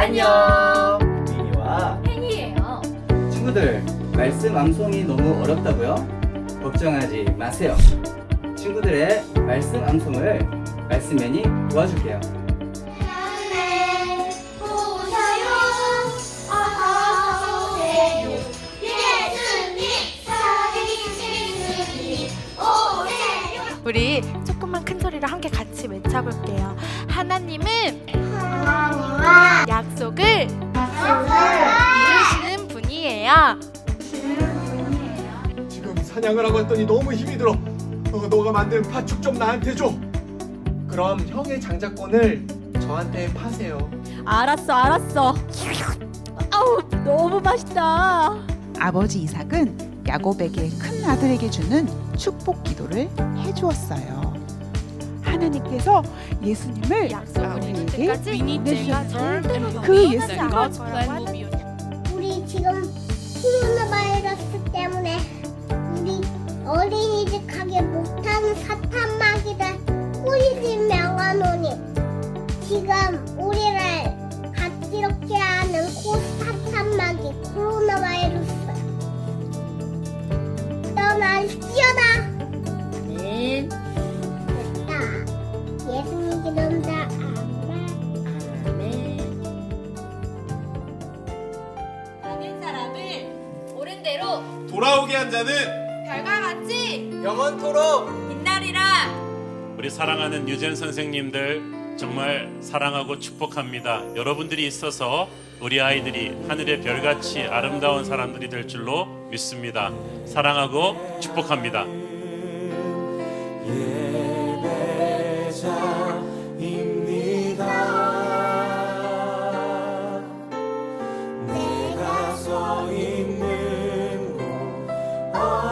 안녕. 미니와 팬이에요. 친구들 말씀 암송이 너무 어렵다고요? 걱정하지 마세요. 친구들의 말씀 암송을 말씀맨이 도와줄게요. 하늘 보셔요 어서 오세요 예수님 살리신 예수님 오세요 우리 조금만 큰 소리로 함께 같이 외쳐볼게요. 하나님은 하나님과 약속을 이루시는 분이에요. 지금 사냥을 하고 왔더니 너무 힘이 들어. 어, 너가 만든 파축 좀 나한테 줘. 그럼 형의 장자권을 저한테 파세요. 알았어, 알았어. 아우, 너무 맛있다. 아버지 이삭은 야곱에게 큰 아들에게 주는 축복 기도를 해주었어요. 하나님께서 예수님을 약속을 이룰 우리에게 때까지 내가 그 절대로 예수님. God's plan will be 우리 지금 코로나 돌아오게 한 자는 별과 같이 영원토록 빛나리라. 우리 사랑하는 유젠 선생님들 정말 사랑하고 축복합니다. 여러분들이 있어서 우리 아이들이 하늘의 별같이 아름다운 사람들이 될 줄로 믿습니다. 사랑하고 축복합니다. 예 Oh.